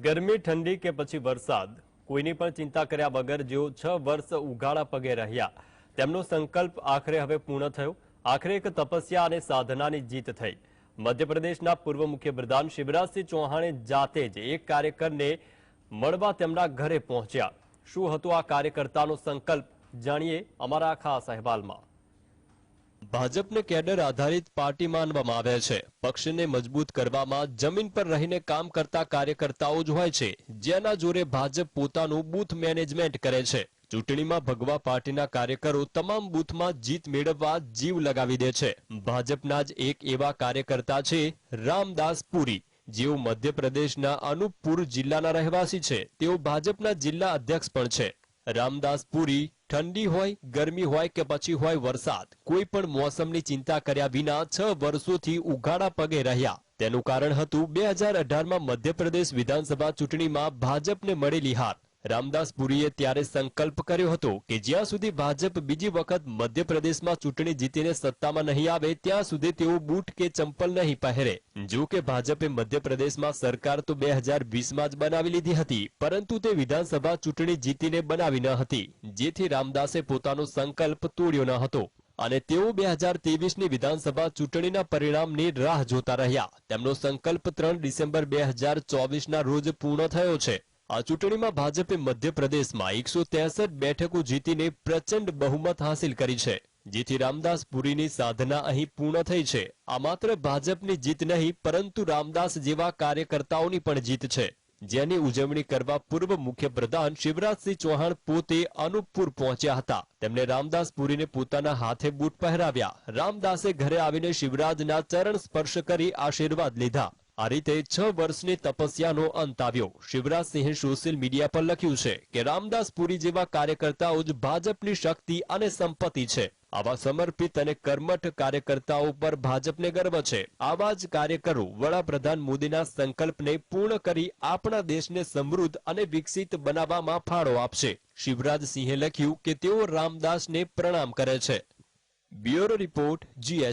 ગરમી, ઠંડી કે પછી વરસાદ? કોઈની પણ ચિંતા કર્યા વગર જેઓ છ વર્ષ ઉઘાડા પગે રહ્યા. તેમનો સંકલ્પ આખરે હવે પૂર્ણ થયો. આખરે એક તપસ્યા અને સાધનાની જીત થઈ. મધ્યપ્રદેશના પૂર્વ મુખ્યપ્રધાન શિવરાજસિંહ ચૌહાણે જાતે જ એક કાર્યકરને મળવા તેમના ઘરે પહોંચ્યા. શું હતો આ કાર્યકર્તાનો સંકલ્પ? જાણીએ અમારા ખાસ અહેવાલમાં. ભાજપને કેડર આધારિત પાર્ટી માનવામાં આવે છે. પક્ષને મજબૂત કરવામાં જમીન પર રહીને કામ કરતા કાર્યકર્તાઓ જ હોય છે. જેના જોરે ભાજપ પોતાનું બૂથ મેનેજમેન્ટ કરે છે. ચૂંટણીમાં ભગવા પાર્ટીના કાર્યકરો તમામ બૂથમાં જીત મેળવવા જીવ લગાવી દે છે. ભાજપના જ એક એવા કાર્યકર્તા છે, રામદાસ પુરી. જેઓ મધ્યપ્રદેશના અનુપપુર જિલ્લાના રહેવાસી છે. તેઓ ભાજપના જિલ્લા અધ્યક્ષ પણ છે. રામદાસ પુરી ઠંડી હોય, ગરમી હોય કે પછી હોય વરસાદ, કોઈ પણ મોસમની ચિંતા કર્યા વિના છ વર્ષોથી ઉઘાડા પગે રહ્યા. તેનું કારણ હતું બે હજાર અઢારમાં મધ્યપ્રદેશ વિધાનસભા ચૂંટણીમાં ભાજપને મળેલી હાર. રામદાસ પુરીએ ત્યારે સંકલ્પ કર્યો હતો કે જ્યાં સુધી ભાજપ બીજી વખત મધ્યપ્રદેશમાં ચૂંટણી જીતીને સત્તામાં નહીં આવે, ત્યાં સુધી તેઓ બૂટ કે ચંપલ નહીં પહેરે. જો કે ભાજપે મધ્યપ્રદેશમાં સરકાર તો બે હજાર વીસમાં જ બનાવી લીધી હતી, પરંતુ તે વિધાનસભા ચૂંટણી જીતીને બનાવી ન હતી, જેથી રામદાસે પોતાનો સંકલ્પ તોડ્યો ન હતો. અને તેઓ બે હજારની વિધાનસભા ચૂંટણીના પરિણામની રાહ જોતા રહ્યા. તેમનો સંકલ્પ ત્રણ ડિસેમ્બર બે હજાર ચોવીસના રોજ પૂર્ણ થયો છે. આ ચૂંટણીમાં ભાજપે મધ્યપ્રદેશમાં એકસો ત્રેસઠ બેઠકો જીતીને પ્રચંડ બહુમત હાંસિલ કરી છે. જેથી રામદાસપુરીની સાધના અહીં પૂર્ણ થઈ છે. આ માત્ર ભાજપની જીત નહીં, પરંતુ રામદાસ જેવા કાર્યકર્તાઓની પણ જીત છે. જેની ઉજવણી કરવા પૂર્વ મુખ્યપ્રધાન શિવરાજસિંહ ચૌહાણ પોતે અનુપપુર પહોંચ્યા હતા. તેમણે રામદાસપુરીને પોતાના હાથે બૂટ પહેરાવ્યા. રામદાસે ઘરે આવીને શિવરાજના ચરણ સ્પર્શ કરી આશીર્વાદ લીધા. આ રીતે છ વર્ષની તપસ્યાનો અંત આવ્યો. શિવરાજસિંહે સોશિયલ મીડિયા પર લખ્યું છે કે રામદાસ જેવા કાર્યકર્તાઓ જ ભાજપની શક્તિ અને સંપત્તિ છે. આવા સમર્પિત અને કર્મઠ કાર્યકર્તાઓ પર ભાજપને ગર્વ છે. આવા જ કાર્યકરો વડાપ્રધાન મોદીના સંકલ્પને પૂર્ણ કરી આપણા દેશને સમૃદ્ધ અને વિકસિત બનાવવામાં ફાળો આપશે. શિવરાજસિંહે લખ્યું કે, તેઓ રામદાસને પ્રણામ કરે છે. Bureau report, GS.